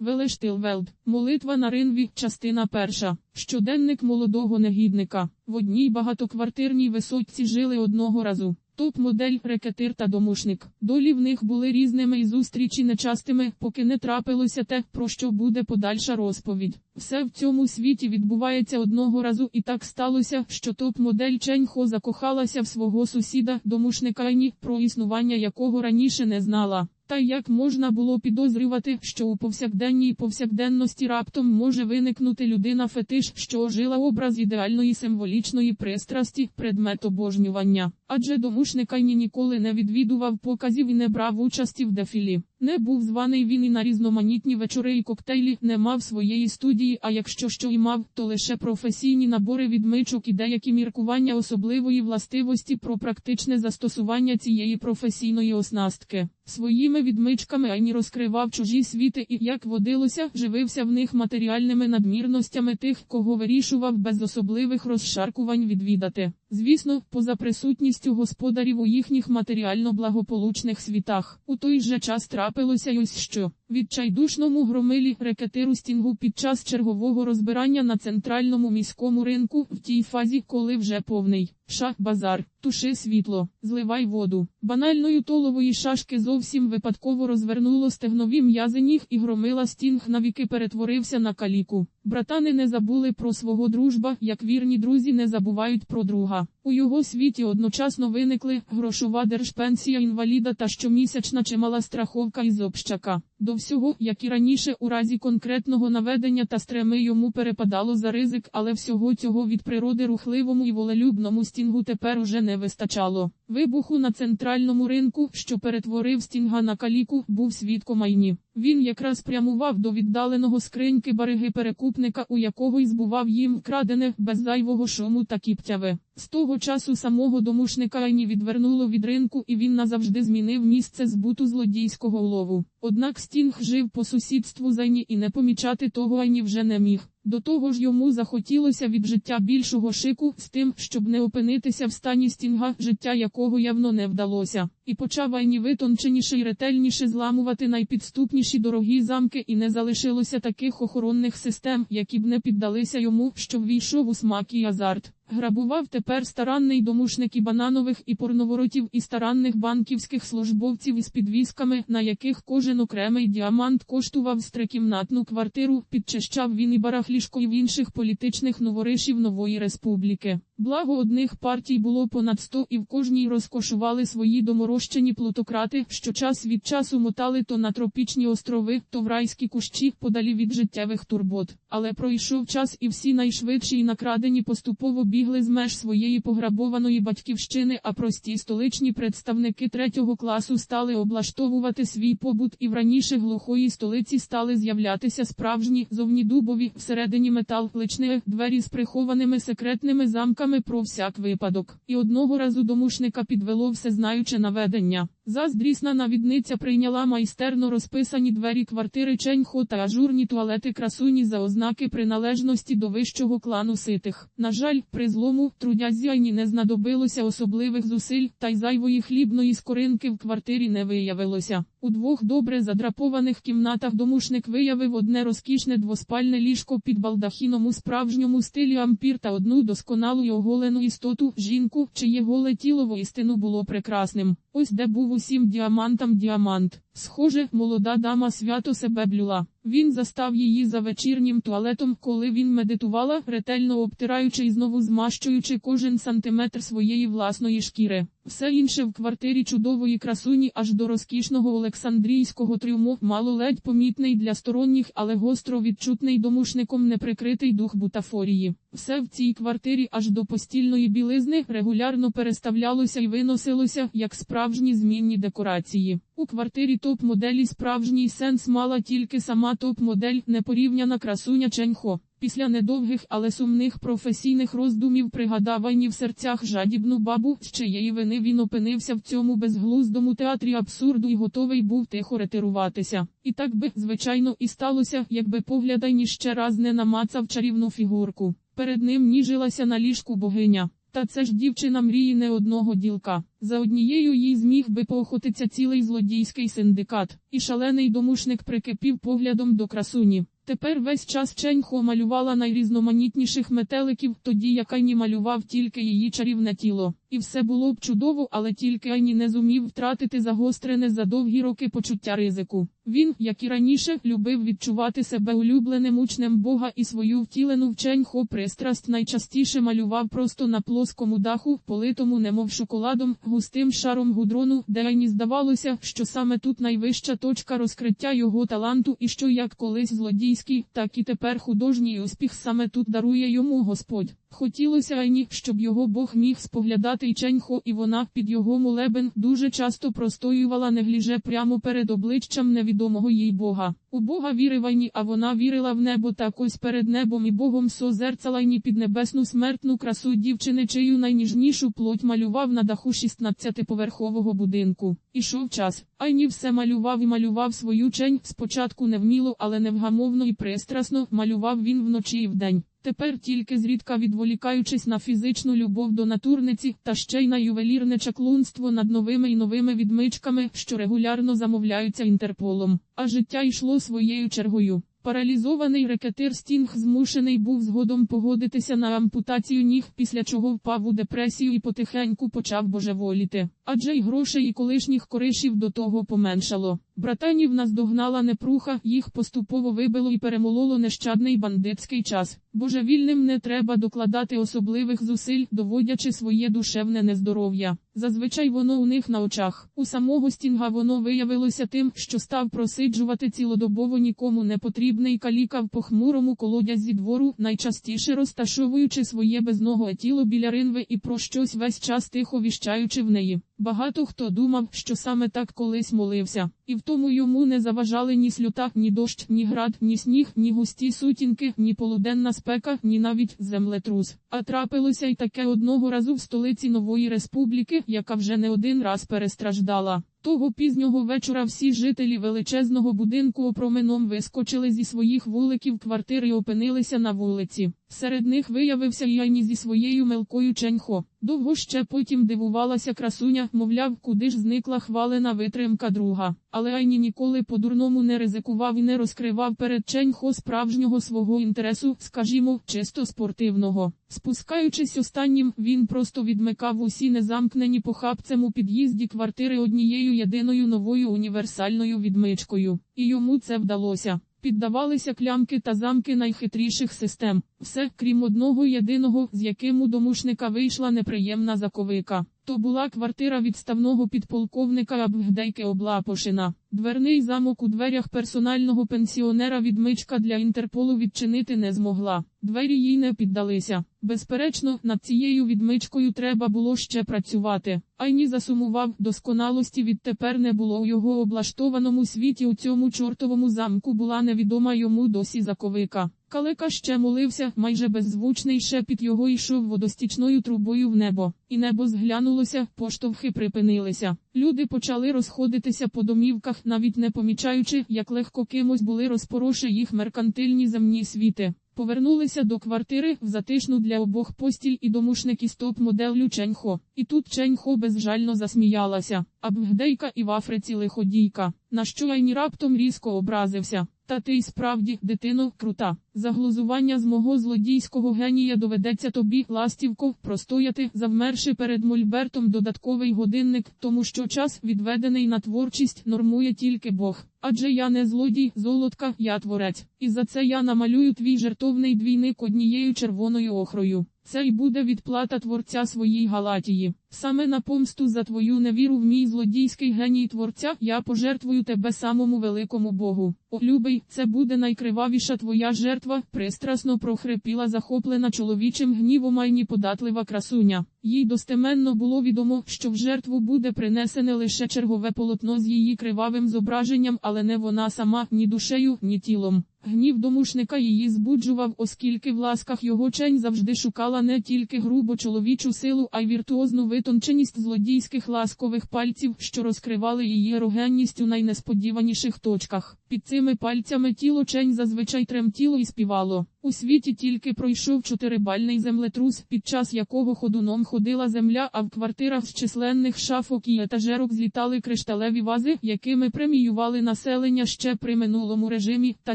Велештилвелд. Молитва на ринві, частина перша. Щоденник молодого негідника. В одній багатоквартирній висотці жили одного разу. Топ-модель, рекетир та домушник. Долі в них були різними і зустрічі нечастими, поки не трапилося те, про що буде подальша розповідь. Все в цьому світі відбувається одного разу, і так сталося, що топ-модель Ченьхо закохалася в свого сусіда, домушника Айні, про існування якого раніше не знала. Та як можна було підозрювати, що у повсякденній повсякденності раптом може виникнути людина фетиш, що ожила образ ідеальної символічної пристрасті, предмет обожнювання. Адже домушник Айні ніколи не відвідував показів і не брав участі в дефілі. Не був званий він і на різноманітні вечори і коктейлі, не мав своєї студії, а якщо що й мав, то лише професійні набори відмичок і деякі міркування особливої властивості про практичне застосування цієї професійної оснастки. Своїми відмичками Айні розкривав чужі світи і, як водилося, живився в них матеріальними надмірностями тих, кого вирішував без особливих розшаркувань відвідати. Звісно, поза присутністю господарів у їхніх матеріально благополучних світах. У той же час трапилося й ось що. Відчайдушному громилі рекетиру стінгу під час чергового розбирання на центральному міському ринку в тій фазі, коли вже повний шах базар, туши світло, зливай воду. Банальною толової шашки зовсім випадково розвернуло стегнові м'язи ніг і громила стінг навіки перетворився на каліку. Братани не забули про свого дружба, як вірні друзі не забувають про друга. У його світі одночасно виникли грошова держпенсія інваліда та щомісячна чимала страховка із общака. До всього, як і раніше, у разі конкретного наведення та стреми йому перепадало за ризик, але всього цього від природи рухливому і волелюбному стінгу тепер уже не вистачало. Вибуху на центральному ринку, що перетворив стінга на каліку, був свідком Айні. Він якраз прямував до віддаленого скриньки бариги перекупника, у якого й збував їм крадене без зайвого шуму та кіптяве. З того часу самого домушника Айні відвернуло від ринку, і він назавжди змінив місце збуту злодійського улову. Однак стінг жив по сусідству з Айні і не помічати того Айні вже не міг. До того ж йому захотілося від життя більшого шику з тим, щоб не опинитися в стані стінга, життя якого явно не вдалося. І почав Айні витонченіше і ретельніше зламувати найпідступніші дорогі замки, і не залишилося таких охоронних систем, які б не піддалися йому, що ввійшов у смак і азарт. Грабував тепер старанний домушник і бананових і порноворотів і старанних банківських службовців із підвісками, на яких кожен окремий діамант коштував стрикімнатну квартиру, підчищав він і барахлішко і в інших політичних новоришів нової республіки. Благо одних партій було понад сто і в кожній розкошували свої доморощені плутократи, що час від часу мотали то на тропічні острови, то в райські кущі, подалі від життєвих турбот. Але пройшов час і всі найшвидші і накрадені поступово бігли з меж своєї пограбованої батьківщини, а прості столичні представники третього класу стали облаштовувати свій побут і в раніше глухої столиці стали з'являтися справжні зовні дубові, всередині метал, личне, двері з прихованими секретними замками про всяк випадок. І одного разу домушника підвело всезнаюче наведення. Заздрісна навідниця прийняла майстерно розписані двері квартири Ченьхо та ажурні туалети красуні за ознаки приналежності до вищого клану ситих. На жаль, при злому трудязяйні не знадобилося особливих зусиль, та й зайвої хлібної скоринки в квартирі не виявилося. У двох добре задрапованих кімнатах домушник виявив одне розкішне двоспальне ліжко під балдахіном у справжньому стилі ампір та одну досконалу й оголену істоту, жінку, чиє голе тіло воістину було прекрасним. Ось де був усім діамантам діамант. Схоже, молода дама свято себе блюла. Він застав її за вечірнім туалетом, коли він медитувала, ретельно обтираючи і знову змащуючи кожен сантиметр своєї власної шкіри. Все інше в квартирі чудової красуні аж до розкішного Олександрійського трюму мало ледь помітний для сторонніх, але гостро відчутний домушником неприкритий дух бутафорії. Все в цій квартирі аж до постільної білизни регулярно переставлялося і виносилося, як справжні змінні декорації. У квартирі топ-моделі справжній сенс мала тільки сама топ-модель, непорівняна красуня Ченьхо. Після недовгих, але сумних професійних роздумів пригадав Айні в серцях жадібну бабу, з чиєї вини він опинився в цьому безглуздому театрі абсурду і готовий був тихо ретируватися. І так би, звичайно, і сталося, якби погляд Айні ще раз не намацав чарівну фігурку. Перед ним ніжилася на ліжку богиня. Та це ж дівчина мрії не одного ділка. За однією їй зміг би поохотиться цілий злодійський синдикат, і шалений домушник прикипів поглядом до красуні. Тепер весь час Ченьхо малювала найрізноманітніших метеликів, тоді як Айні малював тільки її чарівне тіло. І все було б чудово, але тільки Айні не зумів втратити загострене за довгі роки почуття ризику. Він, як і раніше, любив відчувати себе улюбленим учнем Бога і свою втілену в Ченьхо пристрасть найчастіше малював просто на плоскому даху, политому немов шоколадом, густим шаром гудрону, де Айні здавалося, що саме тут найвища точка розкриття його таланту і що як колись злодійський, так і тепер художній успіх саме тут дарує йому Господь. Хотілося Айні, щоб його Бог міг споглядати й Ченьхо, і вона під його молебен дуже часто простоювала негліже прямо перед обличчям невідомого їй Бога. У Бога вірив Айні, а вона вірила в небо так ось перед небом і Богом созерцала Айні під небесну смертну красу дівчини, чию найніжнішу плоть малював на даху 16-поверхового будинку. Ішов час. Айні все малював і малював свою чень, спочатку невміло, але невгамовно і пристрасно малював він вночі і вдень. Тепер тільки зрідка відволікаючись на фізичну любов до натурниці та ще й на ювелірне чаклунство над новими і новими відмичками, що регулярно замовляються Інтерполом. А життя йшло своєю чергою. Паралізований рекетир Стінг змушений був згодом погодитися на ампутацію ніг, після чого впав у депресію і потихеньку почав божеволіти. Адже й грошей і колишніх коришів до того поменшало. Братанів наздогнала непруха, їх поступово вибило і перемололо нещадний бандитський час. Божевільним не треба докладати особливих зусиль, доводячи своє душевне нездоров'я. Зазвичай воно у них на очах. У самого стінга воно виявилося тим, що став просиджувати цілодобово нікому не потрібний каліка в похмурому колодязі двору, найчастіше розташовуючи своє безного тіло біля ринви і про щось весь час тихо віщаючи в неї. Багато хто думав, що саме так колись молився, і в тому йому не заважали ні сльота, ні дощ, ні град, ні сніг, ні густі сутінки, ні полуденна спека, ні навіть землетрус. А трапилося й таке одного разу в столиці нової республіки, яка вже не один раз перестраждала. Того пізнього вечора всі жителі величезного будинку опроменом вискочили зі своїх вуликів квартир і опинилися на вулиці. Серед них виявився і зі своєю мелкою Ченьхо. Довго ще потім дивувалася красуня, мовляв, куди ж зникла хвалена витримка друга. Але Айні ніколи по-дурному не ризикував і не розкривав перед Ченьхо справжнього свого інтересу, скажімо, чисто спортивного. Спускаючись останнім, він просто відмикав усі незамкнені похапцем у під'їзді квартири однією єдиною новою універсальною відмичкою. І йому це вдалося. Піддавалися клямки та замки найхитріших систем, все крім одного єдиного, з яким у домушника вийшла неприємна заковика. То була квартира відставного підполковника Абгдейки Облапошина. Дверний замок у дверях персонального пенсіонера відмичка для Інтерполу відчинити не змогла. Двері їй не піддалися. Безперечно, над цією відмичкою треба було ще працювати. Айні засумував, досконалості відтепер не було у його облаштованому світі. У цьому чортовому замку була невідома йому досі заковика. Калека ще молився, майже беззвучний шепіт його йшов водостічною трубою в небо, і небо зглянулося, поштовхи припинилися. Люди почали розходитися по домівках, навіть не помічаючи, як легко кимось були розпороші їх меркантильні земні світи. Повернулися до квартири в затишну для обох постіль і домушник і стоп моделлю Ченьхо. І тут Ченьхо безжально засміялася. Абгдейка і в Африці лиходійка. На що Айні раптом різко образився. Та ти й справді, дитино, крута. За глузування з мого злодійського генія доведеться тобі, ластівко, простояти, завмерши перед мольбертом додатковий годинник, тому що час, відведений на творчість, нормує тільки Бог. Адже я не злодій, золотка, я творець. І за це я намалюю твій жертовний двійник однією червоною охрою. Це й буде відплата творця своїй галатії. Саме на помсту за твою невіру в мій злодійський геній творця я пожертвую тебе самому великому Богу. О, любий, це буде найкривавіша твоя жертва, пристрасно прохрипіла захоплена чоловічим гнівом айні податлива красуня. Їй достеменно було відомо, що в жертву буде принесене лише чергове полотно з її кривавим зображенням, але не вона сама, ні душею, ні тілом. Гнів домушника її збуджував, оскільки в ласках його чень завжди шукала не тільки грубо чоловічу силу, а й віртуозну витонченість злодійських ласкових пальців, що розкривали її ерогенність у найнесподіваніших точках. Під цими пальцями тіло чень зазвичай тремтіло і співало. У світі тільки пройшов чотирибальний землетрус, під час якого ходуном ходила земля, а в квартирах з численних шафок і етажерок злітали кришталеві вази, якими преміювали населення ще при минулому режимі, та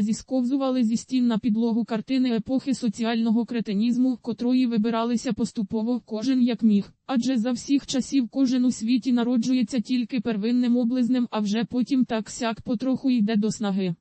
зісковзували зі стін на підлогу картини епохи соціального кретинізму, котрої вибиралися поступово кожен як міг. Адже за всіх часів кожен у світі народжується тільки первинним облизнем, а вже потім так сяк потроху йде до снаги.